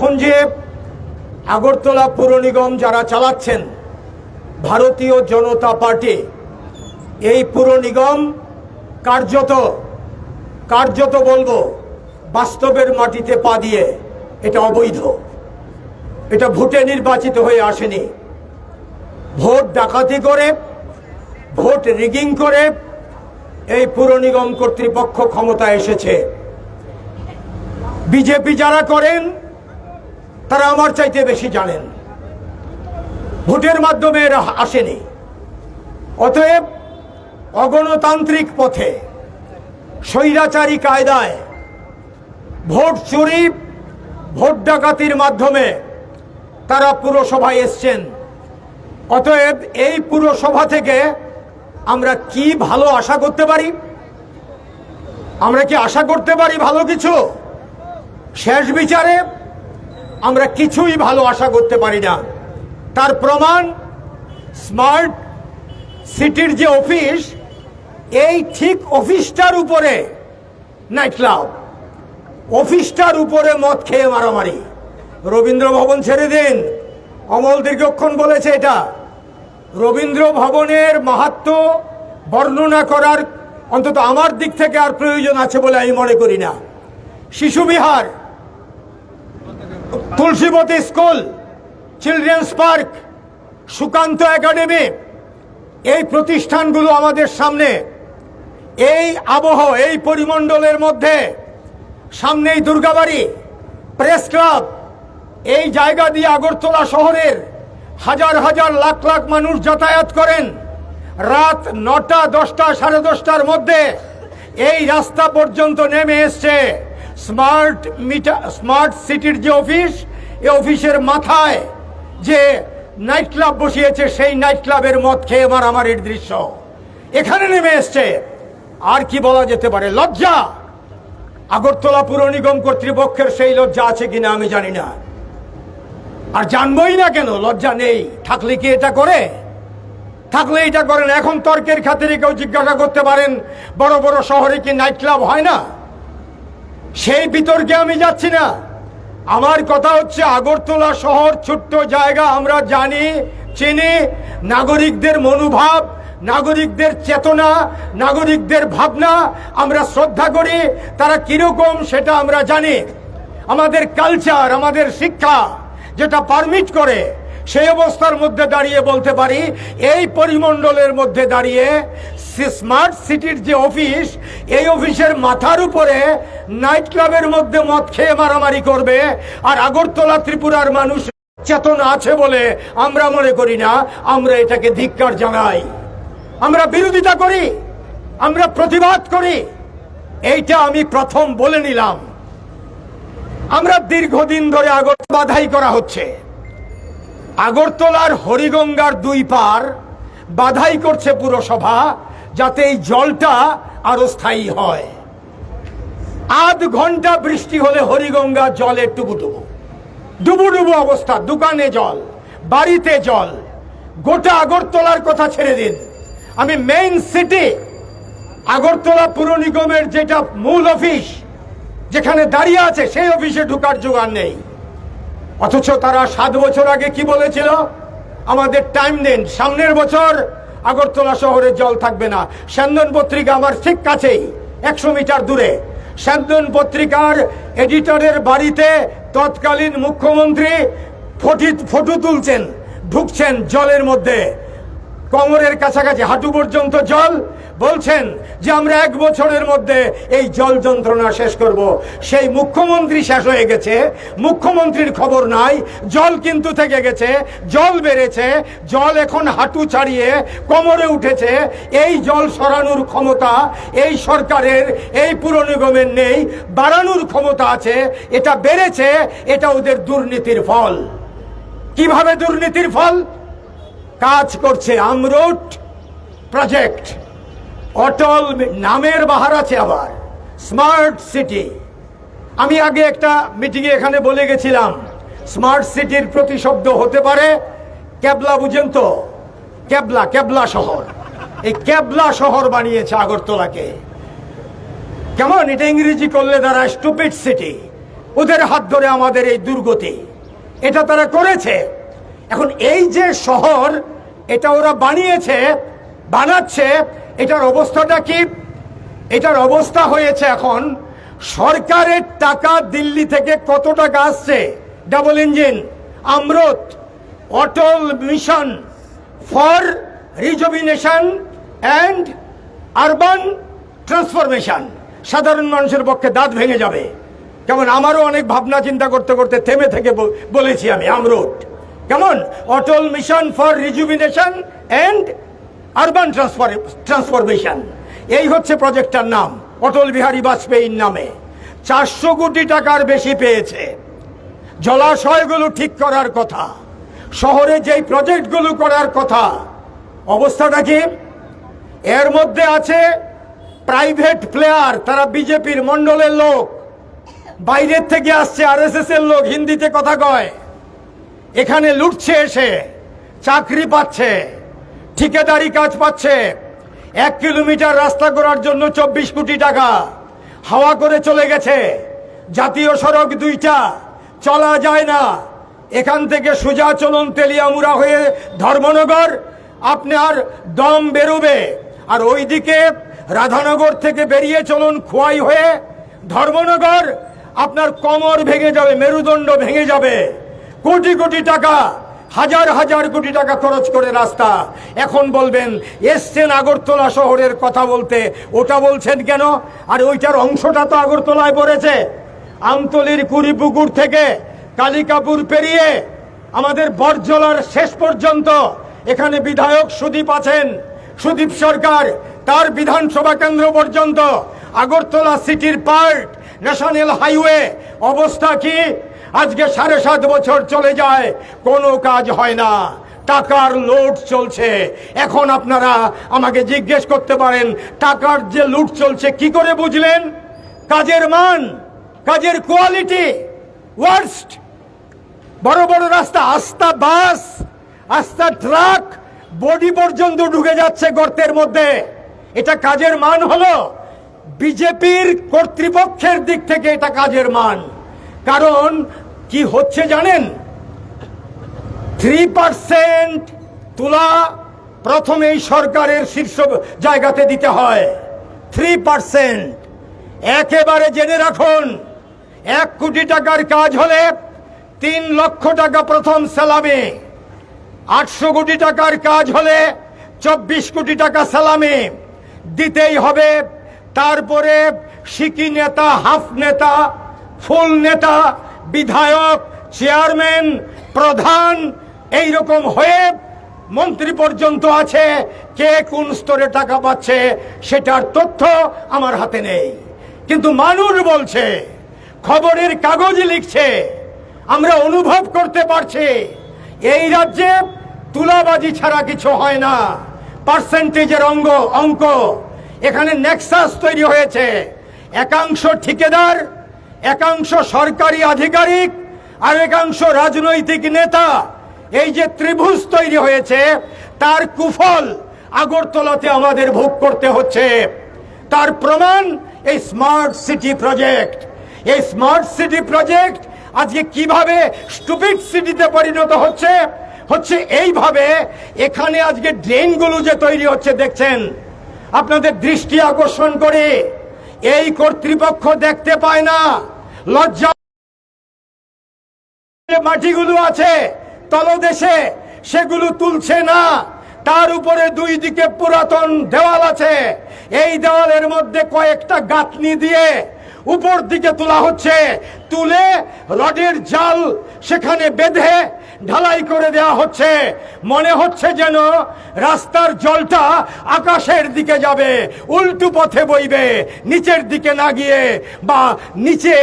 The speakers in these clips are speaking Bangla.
এখন যে আগরতলা পুর নিগম যারা চালাচ্ছেন, ভারতীয় জনতা পার্টি, এই পুর নিগম কার্যত কার্যত বলব, বাস্তবের মাটিতে পা দিয়ে এটা অবৈধ। এটা ভোটে নির্বাচিত হয়ে আসেনি। ভোট ডাকাতি করে, ভোট রিগিং করে এই পুর নিগম কর্তৃপক্ষ ক্ষমতায় এসেছে। বিজেপি যারা করেন তারা আমার চাইতে বেশি জানেন। ভোটের মাধ্যমে এরা আসেনি। অতএব অগণতান্ত্রিক পথে, স্বৈরাচারী কায়দায় ভোট চুরি, ভোট ডাকাতির মাধ্যমে তারা পুরসভায় এসছেন। অতএব এই পুরসভা থেকে আমরা কি ভালো আশা করতে পারি? আমরা কি আশা করতে পারি ভালো কিছু? শেষ বিচারে আমরা কিছুই ভালো আশা করতে পারি না। তার প্রমাণ, স্মার্ট সিটির যে অফিস, এই ঠিক অফিসটার উপরে নাইট ক্লাব। অফিসটার উপরে মদ খেয়ে মারামারি। রবীন্দ্র ভবন ছেড়ে দিন। অমল দীর্ঘক্ষণ বলেছে এটা। রবীন্দ্র ভবনের মাহাত্ম বর্ণনা করার অন্তত আমার দিক থেকে আর প্রয়োজন আছে বলে আমি মনে করি না। Shishu Bihar Tulsibati school, children's park, Sukanta academy, এই প্রতিষ্ঠানগুলো আমাদের সামনে, এই আবহ, এই পরিমণ্ডলের মধ্যে, সামনেই দুর্গাবাড়ি, প্রেস ক্লাব, এই জায়গা দিয়ে আগরতলা শহরের হাজার হাজার লাখ লাখ মানুষ যাতায়াত করেন, রাত নটা, দশটা, সাড়ে দশটার মধ্যে এই রাস্তা পর্যন্ত নেমে এসছে। স্মার্ট মিটার, স্মার্ট সিটির যে অফিস এই অফিসের মাথায় যে নাইট ক্লাব বসিয়েছে, সেই নাইট ক্লাবের মদ খেয়ে মারামারির দৃশ্য। এখানে নেমে এসছে। আর কি বলা যেতে পারে? লজ্জা! আগরতলা পুর নিগম কর্তৃপক্ষের সেই লজ্জা আছে কিনা আমি জানি না। আর জানবই না কেন? লজ্জা নেই। থাকলে কি এটা করে? থাকলে এটা করেন। এখন তর্কের খাতিরে কেউ জিজ্ঞাসা করতে পারেন, বড় বড় শহরে কি নাইট ক্লাব হয় না? সেই বিতর্কে আমি যাচ্ছি না। আমার কথা হচ্ছে আগরতলা শহর, ছোট্ট জায়গা, আমরা জানি, চিনি, নাগরিকদের মনোভাব, নাগরিকদের চেতনা, নাগরিকদের ভাবনা, আমরা শ্রদ্ধা করি, তারা কীরকম সেটা আমরা জানি। আমাদের কালচার আমাদের শিক্ষা যেটা পারমিট করে সেই অবস্থার মধ্যে দাঁড়িয়ে বলতে পারি, এই পরিমণ্ডলের মধ্যে দাঁড়িয়ে স্মার্ট সিটির যে অফিস এই অফিসের মাথার উপরে নাইট ক্লাবের মধ্যে মদ খেয়ে মারামারি করবে, আর আগরতলা ত্রিপুরার মানুষ চেতনা আছে বলে আমরা মনে করি না, আমরা এটাকে ধিক্কার জানাই। আমরা বিরোধিতা করি, আমরা প্রতিবাদ করি, এইটা আমি প্রথম বলে নিলাম। আমরা দীর্ঘদিন ধরে আগর বাধাই করা হচ্ছে। আগরতলার হরিগঙ্গার দুই পার বাধাই করছে পুরসভা যাতে এই জলটা আরও স্থায়ী হয়। আধ ঘণ্টা বৃষ্টি হলে হরিগঙ্গা জলে টুবুটুবু ডুবু ডুবু অবস্থা, দোকানে জল, বাড়িতে জল। গোটা আগরতলার কথা ছেড়ে দিন। আমি মেইন সিটি, আগরতলা পুর নিগমের যেটা মূল অফিস, যেখানে দাঁড়িয়ে আছে, সেই অফিসে ঢুকার জোগাড় নেই। অথচ তারা সাত বছর আগে কি বলেছিল? আমাদের টাইম দিন, সামনের বছর আগরতলা শহরে জল থাকবে না। স্যান্দন পত্রিকা আমার ঠিক কাছেই, একশো মিটার দূরে। স্যান্দন পত্রিকার এডিটরের বাড়িতে তৎকালীন মুখ্যমন্ত্রী ফটি ফটো তুলছেন, ঢুকছেন জলের মধ্যে। কোমরের কাছাকাছি, হাঁটু পর্যন্ত জল বলছেন যে আমরা এক বছরের মধ্যে এই জল যন্ত্রণা শেষ করব। সেই মুখ্যমন্ত্রী শেষ হয়ে গেছে, মুখ্যমন্ত্রীর খবর নাই, জল কিন্তু থেকে গেছে, জল বেড়েছে, জল এখন হাঁটু ছাড়িয়ে কোমরে উঠেছে, এই জল সরানোর ক্ষমতা এই সরকারের, এই পুর নিগমের নেই, বাড়ানোর ক্ষমতা আছে, এটা বেড়েছে, এটা ওদের দুর্নীতির ফল। কীভাবে দুর্নীতির ফল? কাজ করছে আমরুট প্রজেক্ট। অটল নামের বাহার আছে আবার। Smart city. আমি আগে একটা মিটিংয়ে এখানে বলে গেছিলাম, স্মার্ট সিটির প্রতিশব্দ হতে পারে ক্যাবলা, বুঝেন তো? ক্যাবলা ক্যাবলা শহর। এই ক্যাবলা শহর বানিয়েছে আগরতলাকে। কেমন? এটা ইংরেজি করলে তারা স্টুপিড সিটি ওদের হাত ধরে আমাদের এই দুর্গতি। এটা তারা করেছে। এখন এই যে শহর, এটা ওরা বানিয়েছে, বানাচ্ছে এটার অবস্থাটা কি? এটার অবস্থা হয়েছে এখন, সরকারের টাকা দিল্লি থেকে কত টাকা আসছে? Double engine AMRUT Atal mission, for rejuvenation and urban transformation সাধারণ মানুষের পক্ষে দাঁত ভেঙে যাবে। কেমন? আমারও অনেক ভাবনা চিন্তা করতে করতে থেমে থেকে বলেছি আমি আমরুট কেমন? Atal mission, for rejuvenation and urban transfer transformation এই হচ্ছে প্রজেক্টটার নাম, অটল বিহারী বাজপেয়ীর নামে। চারশো কোটি টাকার বেশি পেয়েছে। জলাশয়গুলো ঠিক করার কথা, শহরে যেই প্রজেক্টগুলো করার কথা, অবস্থাটা কি? এর মধ্যে আছে প্রাইভেট প্লেয়ার, তারা বিজেপির মণ্ডলের লোক। বাইরের থেকে আসছে আরএসএস এর লোক, হিন্দিতে কথা কয়। এখানে লুটছে এসে, চাকরি পাচ্ছে। ঠিকাদারি কাজ পাচ্ছে। এক কিলোমিটার রাস্তা করার জন্য চব্বিশ কোটি টাকা। হাওয়া করে চলে গেছে। জাতীয় সড়ক দুইটা। চলা যায় না। এখান থেকে সোজা চলুন তেলিয়ামুড়া হয়ে ধর্মনগর। আপনার দম বেরোবে। আর ওইদিকে রাধানগর থেকে বেরিয়ে চলুন খোয়াই হয়ে ধর্মনগর। আপনার কোমর ভেঙে যাবে, মেরুদণ্ড ভেঙে যাবে। কোটি কোটি টাকা। হাজার হাজার কোটি টাকা খরচ করে রাস্তা। এখন বলবেন, এসছেন আগরতলা শহরের কথা বলতে। ওটা বলছেন কেন? আর ওইটার অংশটা তো আগরতলায় পড়েছে। আমতলির কুড়িপুকুর থেকে কালিকাপুর পেরিয়ে আমাদের বরজলার শেষ পর্যন্ত এখানে বিধায়ক সুদীপ আছেন। সুদীপ সরকার তার বিধানসভা কেন্দ্র পর্যন্ত আগরতলা সিটির পার্ট, ন্যাশনাল হাইওয়ে, অবস্থা কি? আজকে সাড়ে সাত বছর চলে যায়, কোনো কাজ হয় না। টাকার লোড চলছে। এখন আপনারা আমাকে জিজ্ঞেস করতে পারেন, টাকার যে লুট চলছে, কি করে বুঝলেন? কাজের মান, কাজের কোয়ালিটি, ওয়ার্স্ট। বড় বড় রাস্তা, আস্তা বাস, আস্তা ট্রাক, বডি পর্যন্ত ঢুকে যাচ্ছে গর্তের মধ্যে। এটা কাজের মান হলো বিজেপির কর্তৃপক্ষের দিক থেকে এটা কাজের মান। কারণ কি হচ্ছে জানেন? থ্রি পার্সেন্ট তুলা প্রথমে এই সরকারের শীর্ষ জায়গাতে দিতে হয়। থ্রি পার্সেন্ট একেবারে জেনে রাখুন, এক কোটি টাকার কাজ হলে তিন লক্ষ টাকা প্রথম সালামে আটশো কোটি টাকার কাজ হলে চব্বিশ কোটি টাকা সালামে দিতেই হবে। তারপরে সিকি নেতা, হাফ নেতা, ফুল নেতা বিধায়ক, চেয়ারম্যান, প্রধান এই রকম হয়ে মন্ত্রী পর্যন্ত আছে, কে কোন স্তরে টাকা পাচ্ছে সেটার তথ্য আমার হাতে নেই। কিন্তু মানুষ বলছে, খবরের কাগজ লিখছে, আমরা অনুভব করতে পারছি, এই রাজ্যে তুলাবাজি ছাড়া কিছু হয় না। পার্সেন্টেজের অঙ্গ, অঙ্ক। এখানে নেক্সাস তৈরি হয়েছে। একাংশ ঠিকাদার একাংশ সরকারি আধিকারিক আর একাংশ রাজনৈতিক নেতা। এই যে ত্রিভুজ তৈরি হয়েছে, তার কুফল আগরতলাতে আমাদের ভোগ করতে হচ্ছে। তার প্রমাণ এই স্মার্ট সিটি প্রজেক্ট এই স্মার্ট সিটি প্রজেক্ট আজকে কীভাবে স্টুপিড সিটিতে পরিণত হচ্ছে হচ্ছে এইভাবে এখানে আজকে ড্রেনগুলো যে তৈরি হচ্ছে, দেখছেন? আপনাদের দৃষ্টি আকর্ষণ করে এই কর্তৃপক্ষ দেখতে পায় না। লজ্জা মাটিগুলো আছে, তলদেশে সেগুলো তুলছে না। তার উপরে দুই দিকে পুরাতন দেওয়াল আছে। এই দেওয়ালের মধ্যে কয়েকটা গাঁথনি দিয়ে উপর দিকে তোলা হচ্ছে। তুলে রডের জাল সেখানে বেঁধে ঢালাই করে দেওয়া হচ্ছে। মনে হচ্ছে যেন রাস্তার জলটা আকাশের দিকে যাবে, উল্টো পথে বইবে, নিচের দিকে না গিয়ে বা নিচে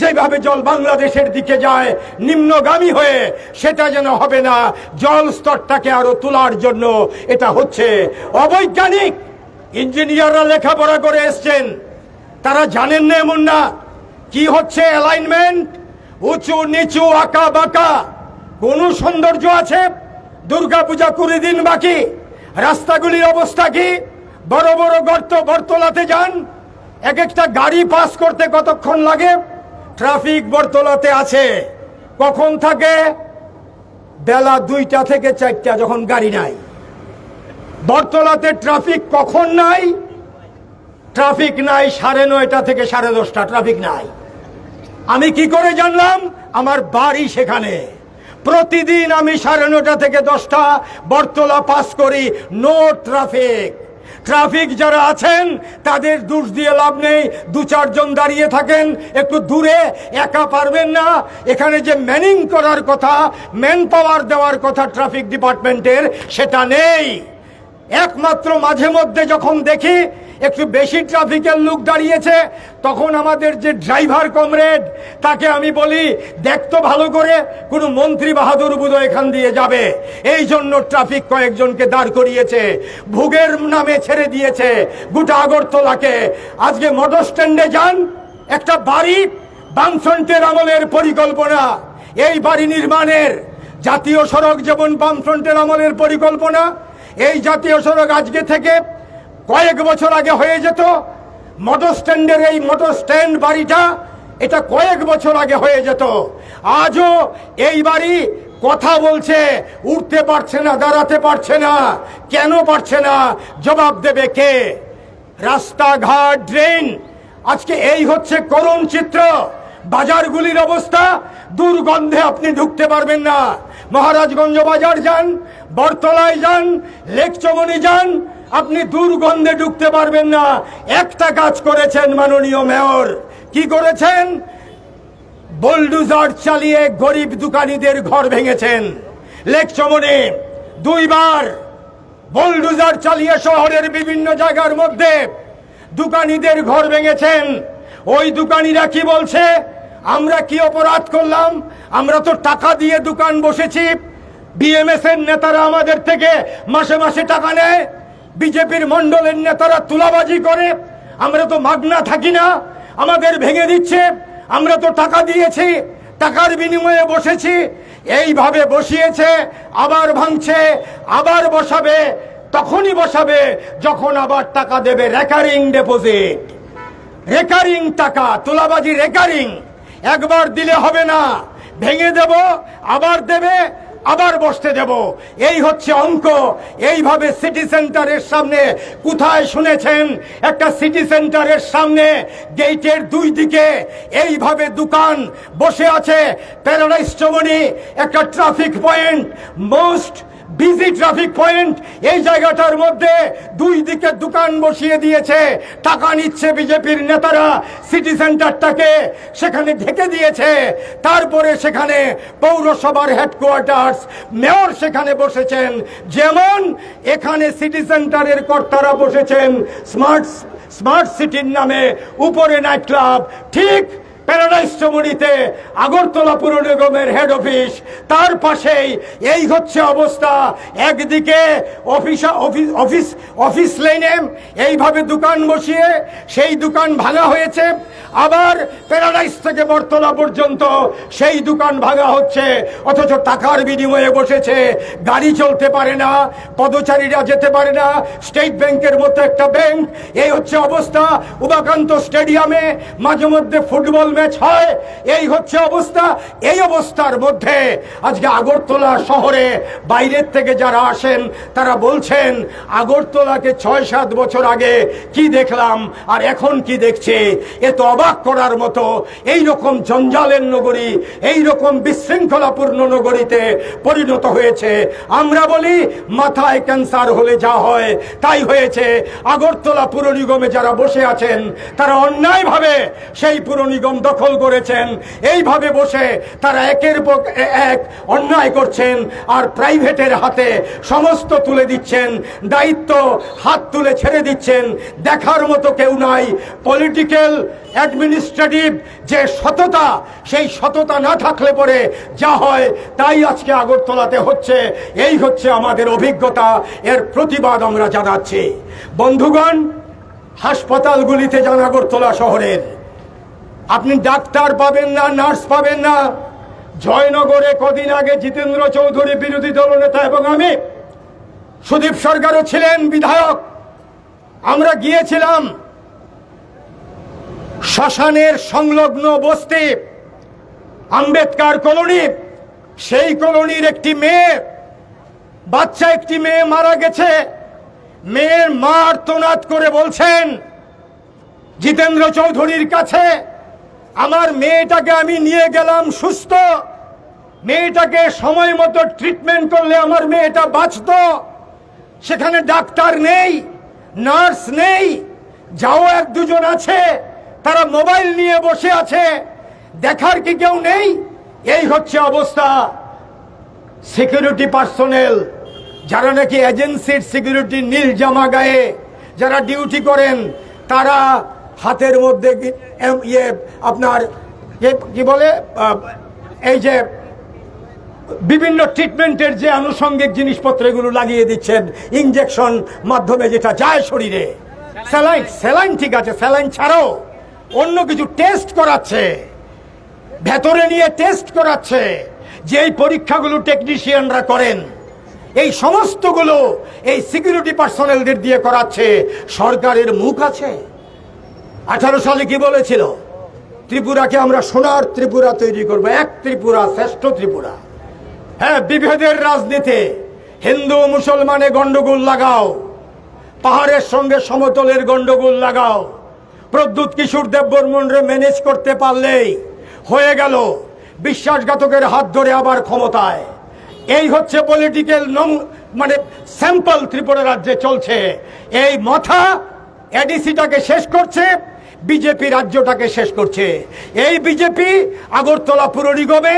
যেভাবে জল বাংলাদেশের দিকে যায়, নিম্নগামী হয়ে সেটা যেন হবে না। জল স্তরটাকে আরও তোলার জন্য এটা হচ্ছে অবৈজ্ঞানিক। ইঞ্জিনিয়াররা লেখাপড়া করে এসছেন। তারা জানেন না এমন না। কি হচ্ছে অ্যালাইনমেন্ট উঁচু নিচু আঁকা বাঁকা। কোন সৌন্দর্য আছে? দুর্গাপূজা কুড়ি দিন বাকি। রাস্তাগুলির অবস্থা কি? বড় বড় গর্ত বর্তলাতে যান। এক একটা গাড়ি পাস করতে কতক্ষণ লাগে? ট্রাফিক বর্তলাতে আছে। কখন থাকে? বেলা দুইটা থেকে চারটা যখন গাড়ি নাই। বর্তলাতে ট্রাফিক কখন নাই? ট্রাফিক নাই, সাড়ে নয়টা থেকে সাড়ে দশটা, ট্রাফিক নাই। আমি কি করে জানলাম? আমার বাড়ি সেখানে। প্রতিদিন আমি সাড়ে নটা থেকে দশটা বর্তলা পাস করি নো ট্রাফিক ট্রাফিক যারা আছেন, তাদের দোষ দিয়ে লাভ নেই। দু চারজন দাঁড়িয়ে থাকেন, একটু দূরে, একা পারবেন না। এখানে যে ম্যানিং করার কথা ম্যান পাওয়ার দেওয়ার কথা ট্রাফিক ডিপার্টমেন্টের, সেটা নেই। একমাত্র মাঝে মধ্যে যখন দেখি একটু বেশি ট্রাফিকের লোক দাঁড়িয়েছে, তখন আমাদের যে ড্রাইভার কমরেড, তাকে আমি বলি দেখতো ভালো করে, কোনো মন্ত্রী বাহাদুর বুধ এখান দিয়ে যাবে। এই জন্য ট্রাফিক কয়েকজনকে দাঁড় করিয়েছে, ভুগের নামে ছেড়ে দিয়েছে গোটা আগরতলাকে। আজকে মোটর স্ট্যান্ডে যান, একটা বাড়ি বামফ্রন্টের আমলের পরিকল্পনা। এই বাড়ি নির্মাণের জাতীয় সড়ক যেমন বামফ্রন্টের আমলের পরিকল্পনা এই জাতীয় সড়ক আজকে থেকে কয়েক বছর আগে হয়ে যেত। মোটর স্ট্যান্ডের এই মোটর স্ট্যান্ড বাড়িটা এটা কয়েক বছর আগে হয়ে যেত। আজও এই বাড়ি কথা বলছে, উঠতে পারছে না, দাঁড়াতে পারছে না, কেন পারছে না, জবাব দেবে কে? রাস্তাঘাট ড্রেন। আজকে এই হচ্ছে করুণ চিত্র। বাজারগুলির অবস্থা, দুর্গন্ধে আপনি ঢুকতে পারবেন না। মহারাজগঞ্জ বাজার যান বরতলায় যান লেকচমনি যান, আপনি দুর্গন্ধে ঢুকতে পারবেন না। একটা কাজ করেছেন মাননীয় মেয়র। কি করেছেন? বোলডুজার চালিয়ে গরিব দোকানিদের ঘর ভেঙেছেন। লেকচমনে দুইবার বোলডুজার চালিয়ে শহরের বিভিন্ন জায়গার মধ্যে দোকানিদের ঘর ভেঙেছেন। ওই দোকানিরা কি বলছে? আমরা কি অপরাধ করলাম? আমরা তো টাকা দিয়ে দোকান বসেছি। বিএমএস এর নেতারা আমাদের থেকে মাসে মাসে টাকা নেয়। বিজেপির মন্ডলের নেতারা তুলাবাজি করে। আমরা তো মাগনা থাকি না, আমাদের ভেঙে দিচ্ছে। আমরা তো টাকা দিয়েছি, টাকার বিনিময়ে বসেছি। এইভাবে বসিয়েছে, আবার ভাঙছে, আবার বসাবে, তখনই বসাবে, যখন আবার টাকা দেবে রেকারিং ডেপোজিট রেকারিং টাকা, তোলাবাজি রেকারিং, একবার দিলে হবে না। ভেঙে দেব, আবার দেবে, আবার বসতে দেব। এই হচ্ছে অঙ্ক। এইভাবে সিটি সেন্টারের সামনে কোথায় শুনেছেন? একটা সিটি সেন্টারের সামনে, গেটের দুই দিকে এইভাবে দোকান বসে আছে। প্যারাডাইস চমনি একটা traffic point most busy traffic point এই জায়গাটার মধ্যে দুই দিকে দোকান বসিয়ে দিয়েছে। টাকা নিচ্ছে বিজেপির নেতারা সিটি সেন্টারটাকে সেখানে ঢেকে দিয়েছে। তারপরে সেখানে পৌরসভার হেডকোয়ার্টার্স মেয়র সেখানে বসেছেন। যেমন এখানে সিটি সেন্টারের কর্তারা বসেছেন স্মার্ট স্মার্ট সিটির নামে, উপরে নাইট ক্লাব ঠিক প্যারাডাইস চমুনিতে আগরতলা পুর নিগমের হেড অফিস তার পাশেই এই হচ্ছে অবস্থা। একদিকে অফিস অফিস অফিস লাইনে এইভাবে দোকান বসিয়ে সেই দোকান ভাঙা হয়েছে। আবার প্যারাডাইস থেকে বর্তলা পর্যন্ত সেই দোকান ভাঙা হচ্ছে, অথচ টাকার বিনিময়ে বসেছে। গাড়ি চলতে পারে না, পদচারীরা যেতে পারে না স্টেট ব্যাংকের মতো একটা ব্যাংক এই হচ্ছে অবস্থা। উমাকান্ত স্টেডিয়ামে মাঝে মধ্যে ফুটবল ম্যাচ হয়, এই হচ্ছে অবস্থা। এই অবস্থার মধ্যে আজকে আগরতলা শহরে বাইরের থেকে যারা আসেন, তারা বলছেন, আগরতলাকে ছয় সাত বছর আগে কি দেখলাম, আর এখন কি দেখছে? এ তো অবাক করার মতো। এই রকম জঞ্জালের নগরী, এই রকম বিশৃঙ্খলাপূর্ণ নগরীতে পরিণত হয়েছে। আমরা বলি, মাথায় ক্যান্সার হলে যা হয়, তাই হয়েছে। আগরতলা পুর নিগমে যারা বসে আছেন, তারা অন্যায়ভাবে সেই পুর নিগম দখল করেছেন। এইভাবে বসে তারা একের পর এক অন্যায় করছেন আর প্রাইভেটের হাতে সমস্ত তুলে দিচ্ছেন, দায়িত্ব হাত তুলে ছেড়ে দিচ্ছেন। দেখার মতো কেউ নাই। পলিটিক্যাল অ্যাডমিনিস্ট্রেটিভ যে সততা, সেই সততা না থাকলে পরে যা হয় তাই আজকে আগরতলাতে হচ্ছে। এই হচ্ছে আমাদের অভিজ্ঞতা। এর প্রতিবাদ আমরা জানাচ্ছি। বন্ধুগণ, হাসপাতালগুলিতে যান আগরতলা শহরের। আপনি ডাক্তার পাবেন না, নার্স পাবেন না। জয়নগরে কদিন আগে জিতেন্দ্র চৌধুরী বিরোধী দলনেতা এবং আমি সুদীপ সরকারও ছিলেন বিধায়ক। আমরা গিয়েছিলাম শ্মশানের সংলগ্ন বস্তি, আম্বেদকার কলোনি। সেই কলোনির একটি মেয়ে, বাচ্চা একটি মেয়ে মারা গেছে। মেয়ের মা আর্তনাদ করে বলছেন, জিতেন্দ্র চৌধুরীর কাছে আমার মেয়েটাকে আমি নিয়ে গেলাম সুস্থ। মেয়েটাকে সময় মতো ট্রিটমেন্ট করলে আমার মেয়েটা বাঁচত। সেখানে ডাক্তার নেই, নার্স নেই, যাও এক দুজন আছে, তারা মোবাইল নিয়ে বসে আছে, দেখার কি কেউ নেই? এই হচ্ছে অবস্থা। সিকিউরিটি পার্সোনেল যারা নাকি এজেন্সির সিকিউরিটি নীল জামা গায়ে, যারা ডিউটি করেন, তারা হাতের মধ্যে ইয়ে আপনার এ- কি বলে এই যে বিভিন্ন ট্রিটমেন্টের যে আনুষঙ্গিক জিনিসপত্র এগুলো লাগিয়ে দিচ্ছেন ইঞ্জেকশন মাধ্যমে যেটা যায় শরীরে। স্যালাইন স্যালাইন ঠিক আছে, স্যালাইন ছাড়াও অন্য কিছু টেস্ট করাচ্ছে, ভেতরে নিয়ে টেস্ট করাচ্ছে যে এই পরীক্ষাগুলো টেকনিশিয়ানরা করেন, এই সমস্তগুলো এই সিকিউরিটি পার্সোনেলদের দিয়ে করাচ্ছে, সরকারের মুখ আছে। আঠারো সালে কি বলেছিল? ত্রিপুরাকে আমরা সোনার ত্রিপুরা তৈরি করব, এক ত্রিপুরা, শ্রেষ্ঠ ত্রিপুরা। হ্যাঁ বিভেদের রাজনীতি, হিন্দু, মুসলমানে গন্ডগোল লাগাও, পাহাড়ের সঙ্গে সমতলের গন্ডগোল লাগাও, প্রদ্যুৎ কিশোর দেববর্মনরে ম্যানেজ করতে পারলেই হয়ে গেল বিশ্বাসঘাতকের হাত ধরে আবার ক্ষমতায়। এই হচ্ছে পলিটিক্যাল নং মানে স্যাম্পল ত্রিপুরা রাজ্যে চলছে। এই মাথা এডিসিটাকে শেষ করছে বিজেপি রাজ্যটাকে শেষ করছে। এই বিজেপি আগরতলা পুর নিগমে,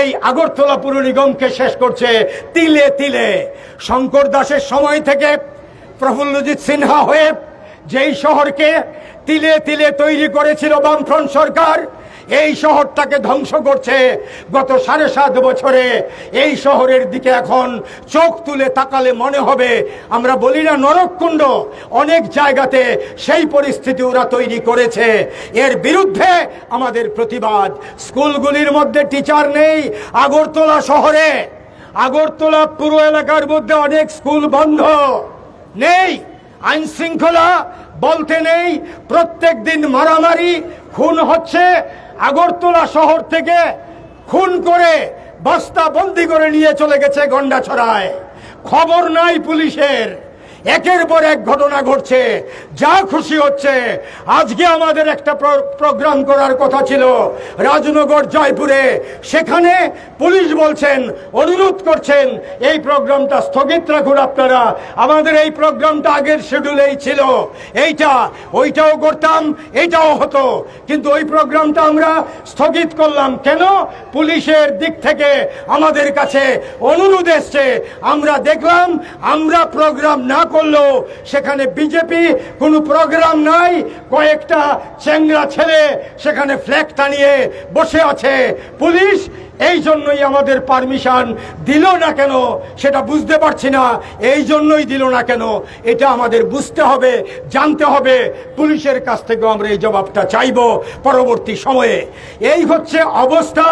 এই আগরতলা পুর নিগমকে শেষ করছে তিলে তিলে। শঙ্কর দাসের সময় থেকে প্রফুল্লজিৎ সিনহা হয়ে যেই শহরকে তিলে তিলে তৈরি করেছিল বামফ্রন্ট সরকার এই শহরটাকে ধ্বংস করছে। গত সাড়ে সাত বছরে এই শহরের দিকে এখন চোখ তুলে তাকালে মনে হবে, আমরা বলি না নরককুণ্ড, অনেক জায়গাতে সেই পরিস্থিতি ওরা তৈরি করেছে। এর বিরুদ্ধে আমাদের প্রতিবাদ। স্কুলগুলির মধ্যে টিচার নেই, আগরতলা শহরে। আগরতলা পুরো এলাকার মধ্যে অনেক স্কুল বন্ধ। নেই, আইন শৃঙ্খলা বলতে নেই প্রত্যেক দিন মারামারি, খুন হচ্ছে আগরতলা শহর থেকে খুন করে বস্তা বন্দি করে নিয়ে চলে গেছে গন্ডা ছড়ায় খবর নাই পুলিশের। একের পর এক ঘটনা ঘটছে। যা খুশি হচ্ছে। আজকে আমাদের একটা প্র- প্রোগ্রাম করার কথা ছিল রাজনগর, জয়পুরে। সেখানে পুলিশ বলছেন, অনুরোধ করছেন, এই প্রোগ্রামটা স্থগিত রাখুন আপনারা। আমাদের এই প্রোগ্রামটা আগের শিডিউলেই ছিল। এইটা, ওইটাও করতাম এইটাও হতো। কিন্তু ওই প্রোগ্রামটা আমরা স্থগিত করলাম। কেন? পুলিশের দিক থেকে আমাদের কাছে অনুরোধ এসছে। আমরা দেখলাম, আমরা প্রোগ্রাম না করলেও সেখানে বিজেপি, কোনো প্রোগ্রাম নাই, কয়েকটা চ্যাংরা ছেলে সেখানে ফ্ল্যাগ টানিয়ে বসে আছে। পুলিশ এই জন্যই আমাদের পারমিশন দিল না কেন, সেটা বুঝতে পারছি না, এই জন্যই দিল না কেন, এটা আমাদের বুঝতে হবে, জানতে হবে। পুলিশের কাছ থেকেও আমরা এই জবাবটা চাইব পরবর্তী সময়ে। এই হচ্ছে অবস্থা,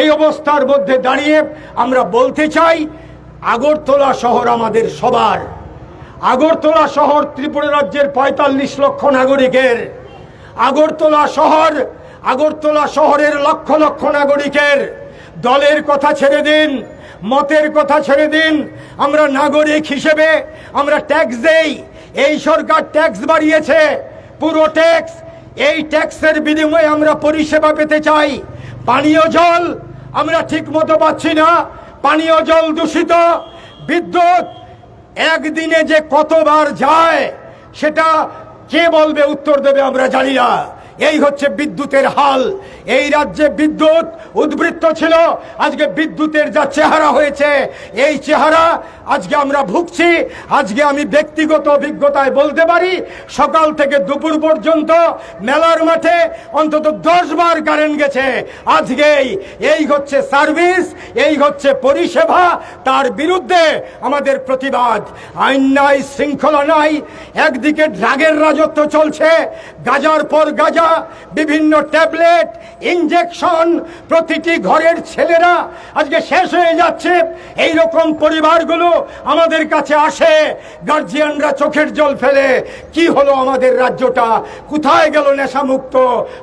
এই অবস্থার মধ্যে দাঁড়িয়ে আমরা বলতে চাই, আগরতলা শহর আমাদের সবার। আগরতলা শহর ত্রিপুরা রাজ্যের পঁয়তাল্লিশ লক্ষ নাগরিকের। আগরতলা শহর, আগরতলা শহরের লক্ষ লক্ষ নাগরিকের। দলের কথা ছেড়ে দিন, মতের কথা ছেড়ে দিন, আমরা নাগরিক হিসেবে আমরা ট্যাক্স দেই। এই সরকার ট্যাক্স বাড়িয়েছে, পুরো ট্যাক্স এই ট্যাক্সের বিনিময়ে আমরা পরিষেবা পেতে চাই। পানীয় জল আমরা ঠিক মতো পাচ্ছি না, পানীয় জল দূষিত, বিদ্যুৎ একদিনে যে কতবার যায় সেটা কে বলবে উত্তর দেবে আমরা জানি না। এই হচ্ছে বিদ্যুতের হাল। এই রাজ্যে বিদ্যুৎ উদ্বৃত্ত ছিল, আজকে বিদ্যুতের যা চেহারা হয়েছে, এই চেহারা আজকে আমরা ভুগছি, আজকে আমি ব্যক্তিগত অভিজ্ঞতায় বলতে পারি, সকাল থেকে দুপুর পর্যন্ত মেলার মাঠে অন্তত দশ বার কারেন্ট গেছে। আজকেই এই হচ্ছে সার্ভিস এই হচ্ছে পরিষেবা, তার বিরুদ্ধে আমাদের প্রতিবাদ। আইন নাই, শৃঙ্খলা নাই, একদিকে ড্রাগের রাজত্ব চলছে, গাজার পর গাজা চিকিৎসা বিভিন্ন ট্যাবলেট ইঞ্জেকশন প্রতিটি ঘরের ছেলেরা আজকে শেষ হয়ে যাচ্ছে। এই রকম পরিবারগুলো আমাদের কাছে আসে গার্জিয়ানরা চোখের জল ফেলে, কি হলো আমাদের রাজ্যটা? কোথায় গেল নেশামুক্ত?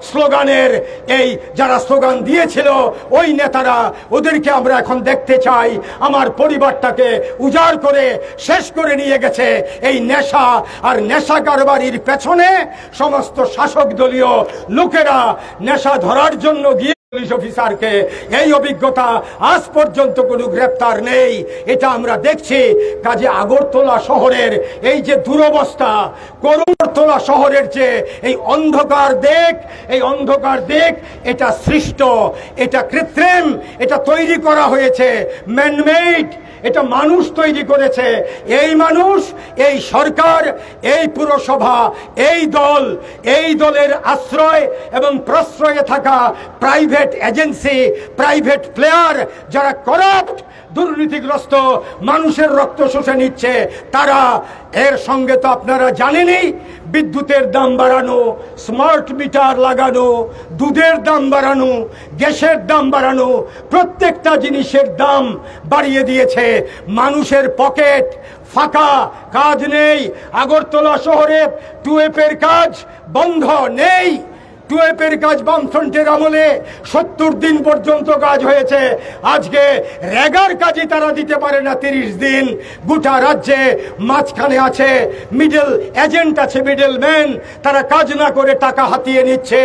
স্লোগানের এই যারা স্লোগান দিয়েছিল, ওই নেতারা, ওদেরকে আমরা এখন দেখতে চাই। আমার পরিবারটাকে উজাড় করে, শেষ করে নিয়ে গেছে এই নেশা। আর নেশা কারবারির পেছনে সমস্ত শাসক দলীয় লোকেরা নেশা ধরার জন্য গিয়ে পুলিশ অফিসারকে এই অভিজ্ঞতা আজ পর্যন্ত কোনো গ্রেপ্তার নেই। এটা আমরা দেখছি কাজে আগরতলা শহরের এই যে দুরবস্থা করুণতলা শহরের যে এই অন্ধকার দেখ, এই অন্ধকার দেখ, এটা সৃষ্ট, এটা কৃত্রিম, এটা তৈরি করা হয়েছে ম্যানমেড এটা মানুষ তৈরি করেছে। এই মানুষ, এই সরকার, এই পুরসভা, এই দল, এই দলের আশ্রয় এবং প্রশ্রয়ে থাকা প্রাইভেট এজেন্সি প্রাইভেট প্লেয়ার যারা করাপ্ট দুর্নীতিগ্রস্ত, মানুষের রক্ত শোষে নিচ্ছে, তারা এর সঙ্গে তো আপনারা জানেনই, বিদ্যুতের দাম বাড়ানো স্মার্ট মিটার লাগানো, দুধের দাম বাড়ানো, গ্যাসের দাম বাড়ানো, প্রত্যেকটা জিনিসের দাম বাড়িয়ে দিয়েছে। মানুষের পকেট ফাঁকা, কাজ নেই, আগরতলা শহরে টুয়েপের কাজ বন্ধ নেই। টুয়েপের কাজ বামফ্রন্টের আমলে সত্তর দিন পর্যন্ত কাজ হয়েছে। আজকে রেগার কাজই তারা দিতে পারে না তিরিশ দিন। গোটা রাজ্যে মাঝখানে আছে মিডল এজেন্ট আছে মিডল ম্যান তারা কাজ না করে টাকা হাতিয়ে নিচ্ছে।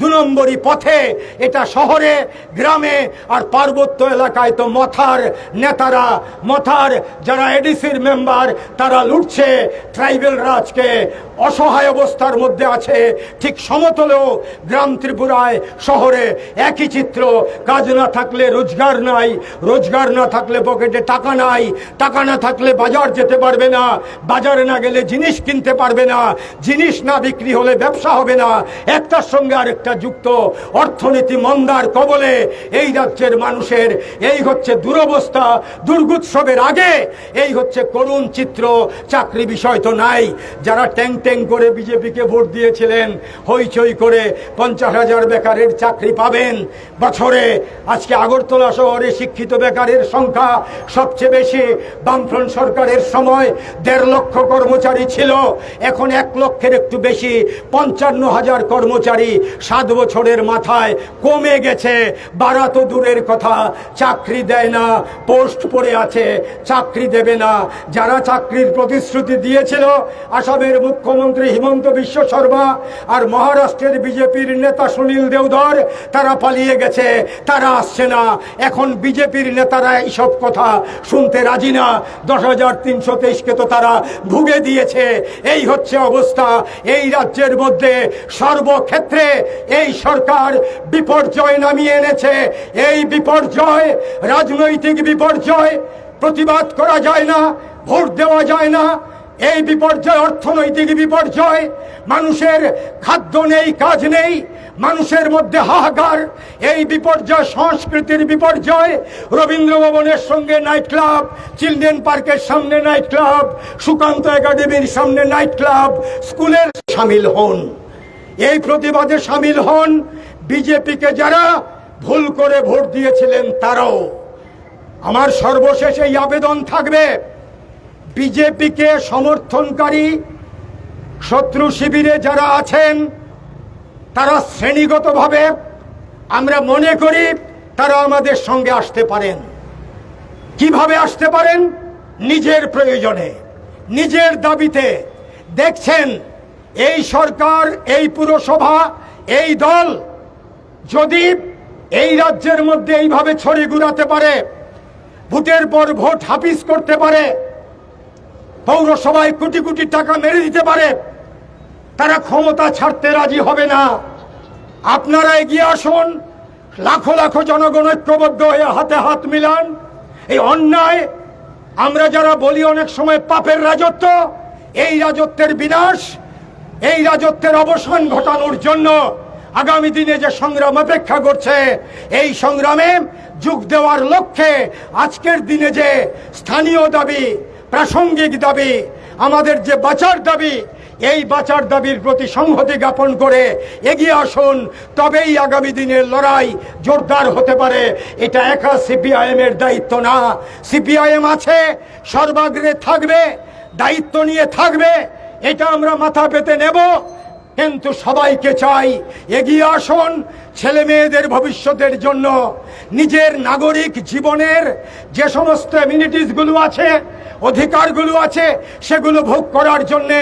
দু নম্বরই পথে এটা শহরে, গ্রামে আর পার্বত্য এলাকায় তো মথার নেতারা, মথার যারা এডিসির মেম্বার, তারা লুটছে। ট্রাইবেল রাজকে অসহায় অবস্থার মধ্যে আছে। ঠিক সমতলেও গ্রাম ত্রিপুরায়, শহরে একই চিত্র। কাজ না থাকলে রোজগার নাই, রোজগার না থাকলে পকেটে টাকা নাই, টাকা না থাকলে বাজার যেতে পারবে না, বাজারে না গেলে জিনিস কিনতে পারবে না, জিনিস না বিক্রি হলে ব্যবসা হবে না। একটার সঙ্গে আরেকটা যুক্ত, অর্থনীতি মন্দার কবলে এই রাজ্যের মানুষের, এই হচ্ছে দুরবস্থা, দুর্গোৎসবের আগে, এই হচ্ছে করুণ চিত্র, চাকরি বিষয় তো নাই। যারা ট্যাং ট্যাং করে বিজেপিকে ভোট দিয়েছিলেন, হইচই করে পঞ্চাশ হাজার বেকারের চাকরি পাবেন। বছরে আজকে আগরতলা শহরে শিক্ষিত বেকারের সংখ্যা সবচেয়ে বেশি। বামফ্রন্ট সরকারের সময় দেড় লক্ষ কর্মচারী ছিল। এখন এক লক্ষের একটু বেশি, পঞ্চান্ন হাজার কর্মচারী সাত বছরের মাথায় কমে গেছে। বাড়া তো দূরের কথা, চাকরি দেয় না, পোস্ট পড়ে আছে, চাকরি দেবে না। যারা চাকরির প্রতিশ্রুতি দিয়েছিল, আসামের মুখ্যমন্ত্রী হিমন্ত বিশ্ব শর্মা আর মহারাষ্ট্রের বিজেপির নেতা সুনীল দেওধর, তারা পালিয়ে গেছে, তারা আসছে না। এখন বিজেপির নেতারা এইসব কথা শুনতে রাজি না। দশ হাজার তিনশো তেইশকে তো তারা ভুগে দিয়েছে। এই হচ্ছে অবস্থা। এই রাজ্যের মধ্যে সর্বক্ষেত্রে এই সরকার বিপর্যয় নামিয়ে এনেছে। এই বিপর্যয়, রাজনৈতিক বিপর্যয় প্রতিবাদ করা যায় না, ভোট দেওয়া যায় না। এই বিপর্যয় অর্থনৈতিক বিপর্যয়, মানুষের খাদ্য নেই, কাজ নেই, মানুষের মধ্যে হাহাকার। এই বিপর্যয়, সংস্কৃতির বিপর্যয় রবীন্দ্র ভবনের সঙ্গে নাইট ক্লাব চিলড্রেন পার্কের সামনে নাইট ক্লাব সুকান্ত একাডেমির সামনে নাইট ক্লাব স্কুলের সামিল হন। এই প্রতিবাদে সামিল হন বিজেপিকে যারা ভুল করে ভোট দিয়েছিলেন তারাও। আমার সর্বশেষ এই আবেদন থাকবে বিজেপিকে সমর্থনকারী শত্রু শিবিরে যারা আছেন, তারা শ্রেণীগতভাবে আমরা মনে করি তারা আমাদের সঙ্গে আসতে পারেন। কীভাবে আসতে পারেন? নিজের প্রয়োজনে। নিজের দাবিতে। দেখছেন, এই সরকার, এই পুরসভা, এই দল যদি এই রাজ্যের মধ্যে এইভাবে ছড়ি ঘুরাতে পারে, ভোটের পর ভোট হাফিজ করতে পারে পৌরসভায় কোটি কোটি টাকা মেরে দিতে পারে। তারা ক্ষমতা ছাড়তে রাজি হবে না। আপনারা এগিয়ে আসুন। লাখো লাখো জনগণ ঐক্যবদ্ধ হয়ে হাতে হাত মিলান। এই অন্যায়, আমরা যারা বলি অনেক সময় পাপের রাজত্ব, এই রাজত্বের বিনাশ, এই রাজত্বের অবসান ঘটানোর জন্য আগামী দিনে যে সংগ্রাম অপেক্ষা করছে, এই সংগ্রামে যোগ দেওয়ার লক্ষ্যে আজকের দিনে যে স্থানীয় দাবি প্রাসঙ্গিক দাবি, আমাদের যে বাঁচার দাবি, এই বাঁচার দাবির প্রতি সংহতি জ্ঞাপন করে এগিয়ে আসুন। তবেই আগামী দিনের লড়াই জোরদার হতে পারে। এটা একা সিপিআইএমের দায়িত্ব না। সিপিআইএম আছে, সর্বাগ্রে থাকবে, দায়িত্ব নিয়ে থাকবে, এটা আমরা মাথা পেতে নেব। কিন্তু সবাইকে চাই, এগিয়ে আসুন ছেলে মেয়েদের ভবিষ্যতের জন্য। নিজের নাগরিক জীবনের যে সমস্ত অ্যামিনিটিসগুলো আছে, অধিকারগুলো আছে, সেগুলো ভোগ করার জন্যে